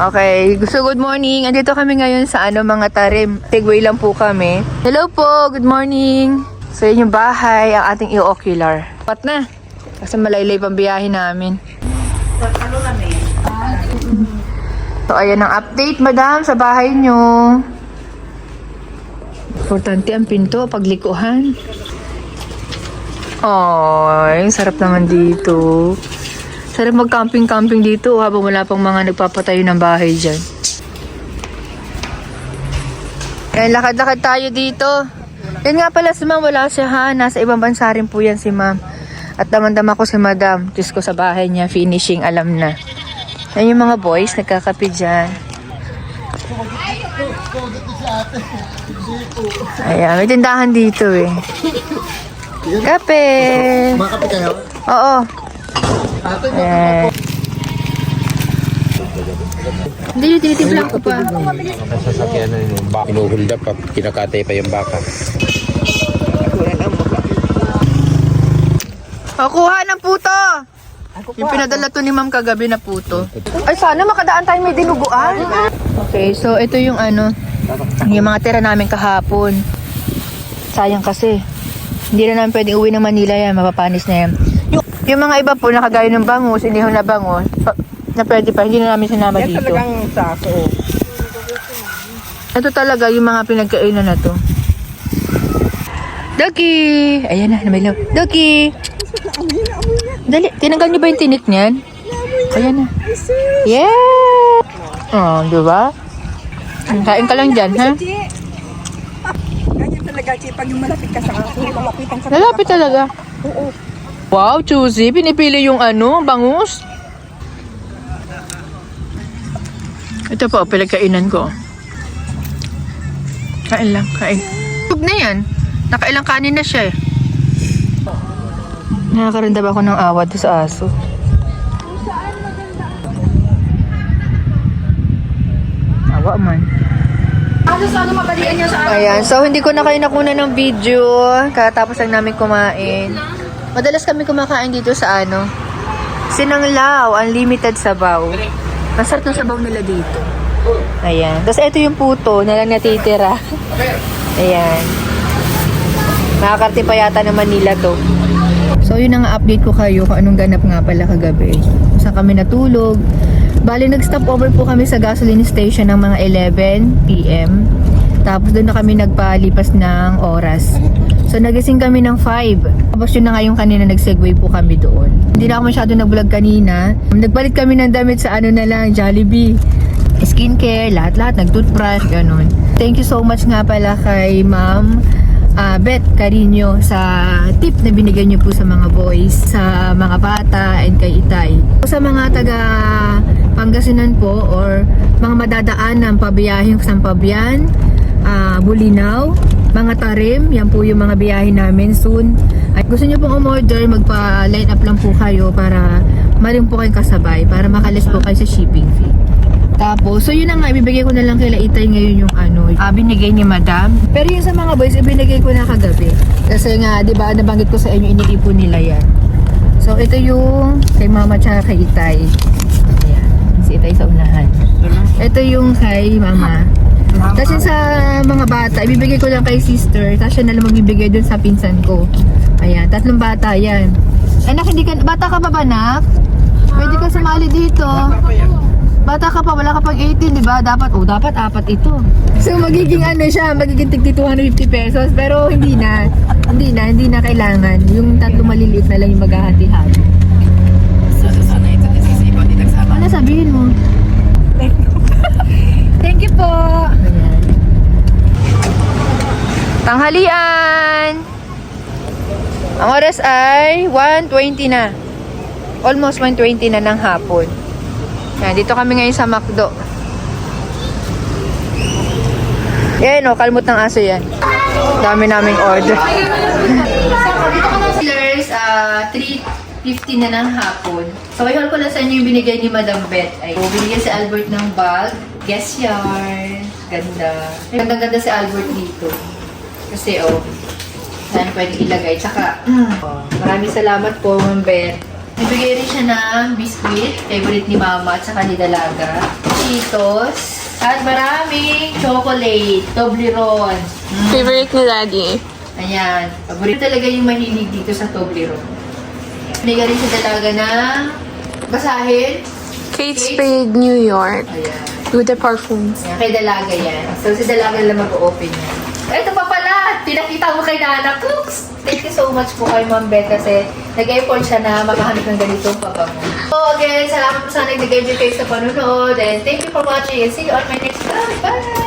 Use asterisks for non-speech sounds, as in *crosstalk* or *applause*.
Okay, so good morning. Andito kami ngayon sa ano mga tarim. Segway lang po kami. Hello po, good morning. So yun yung bahay, ang ating i-ocular. Pat na. Kasi malaylay pang biyahe namin. So ayan ang update madam sa bahay nyo. Importante ang pinto, paglikuhan. Ay, sarap naman dito. Sarap mag-camping-camping dito habang wala pang mga nagpapatayo ng bahay dyan. Ayan, lakad-lakad tayo dito. Yan nga pala si ma'am, wala siya ha. Nasa ibang bansa rin po yan si ma'am. At damang-dama ko si madam. Diyos ko sa bahay niya, finishing, alam na. Yan yung mga boys, nagkakape dyan. Ayan, may tindahan dito eh. Kape! Makape kayo? Oo. Eh. Hindi, yung tinitimpla ko pa. Sasakyan na yung baka. Inuhulda pa, kinakatay pa yung baka. O, kuha ng puto! Yung pinadala to ni ma'am kagabi na puto. Ay, sana makadaan tayo may dinuguan. Okay, so ito yung ano, yung mga tira namin kahapon. Sayang kasi. Hindi na namin pwedeng uwi ng Manila yan, mapapanis na yan. Yung, mga iba po, nakagaya ng bangus, inihon na bangus, pa- na pwede pa, hindi na namin sinama dito. saso. Ito talaga yung mga pinagkainan na to. Doki! Ayan na, namilaw. Doki! Dali, tinanggal niyo ba yung tinik niyan? Ayan na. Yeah! Oh, di ba? Kain ka lang dyan, ha? Ganyan talaga, Chi. Pag yung malapit ka sa aso, malapitan ka. Lalapit talaga. Oo. Wow, choosy. Pinipili yung ano, bangus. Ito po, pinagkainan ko. Kain lang, kain. Tug na yan. Nakailang kanin na siya eh. Nakakarandam ako ng awad sa aso. Awa man. Ayan, so hindi ko na kayo nakuna ng video. Katapos lang namin kumain. Madalas kami kumakain dito sa ano, Sinanglaw, unlimited sabaw. Masarap ng sabaw nila dito. Ayan. Tapos ito yung puto na lang natitira. Ayan. Makakarte pa yata ng Manila to. So yun ang update ko kayo kung anong ganap nga pala kagabi. Saan kami natulog. Bali nag-stop over po kami sa gasoline station ng mga 11 p.m. Tapos doon na kami nagpalipas ng oras. So nagising kami ng 5. Tapos yun na nga yung kanina nag-segue po kami doon. Hindi na ako masyado nag-vlog kanina. Nagpalit kami ng damit sa ano na lang, Jollibee. Skincare, lahat-lahat, nag-toothbrush, ganun. Thank you so much nga pala kay ma'am ah, Beth Carino sa tip na binigay niyo po sa mga boys, sa mga bata, and kay Itay. Sa mga taga Pangasinan po or mga madadaan ng pabiyahing Sampabian, ah, Bulinaw, mga tarim, yan po yung mga biyahe namin soon. At gusto niyo pong umorder, magpa-line up lang po kayo para maring po kayong kasabay, para makalis po kayo sa shipping fee. Tapos, so yun na nga, ibibigay ko na lang kay Itay ngayon yung ano, ah, binigay ni Madam. Pero yung sa mga boys, ibinigay ko na kagabi. Kasi nga, di ba, nabanggit ko sa inyo, iniipon nila yan. So, ito yung kay Mama tsaka kay Itay. Ayan, si Itay sa unahan. Ito yung kay Mama. Tapos sa mga bata, ibibigay ko lang kay sister. Tapos siya na lang magbibigay dun sa pinsan ko. Ayan, tatlong bata yan. Anak, hindi ka, bata ka pa ba, nak? Pwede ka sumali dito. Bata ka pa, wala ka pang 18, di ba? Dapat, oh, dapat apat ito. So, magiging ano siya, magiging tigti 250 pesos. Pero hindi na, hindi na, hindi na kailangan. Yung tatlo maliliit na lang yung maghahati-hati. Tanghalian! Ang oras ay 1.20 na. Almost 1.20 na ng hapon. Yan, dito kami ngayon sa McDo. Yan o, kalmot ng aso yan. Dami naming order. Killers, uh, 3.50 na ng hapon. So, i ko na sa inyo yung binigay ni Madam Beth. Ay, oh, binigyan si Albert ng bag. Guess yarn. Ganda. Ganda-ganda si Albert dito. Kasi, oh, saan pwede ilagay. Tsaka, *clears throat* oh, maraming salamat po, Ma'am Beth. Bibigay rin siya ng biscuit, favorite ni Mama at saka ni Dalaga. Cheetos. At maraming chocolate. Toblerone. Mm. Favorite ni Daddy. Ayan. Paborito talaga yung mahilig dito sa Toblerone. Bigay rin si Dalaga ng basahin. Kate Spade, New York. Ayan. With the parfums. Ayan, kay Dalaga yan. So, si Dalaga lang mag-open yan. Ito pa pala! Pinakita mo kay Nana Cooks! Thank you so much po kay Ma'am Beth kasi nag-effort siya na makahanap ng ganitong pabango. So, again, salamat po sa kayo sa panunod and thank you for watching and see you on my next vlog. Bye!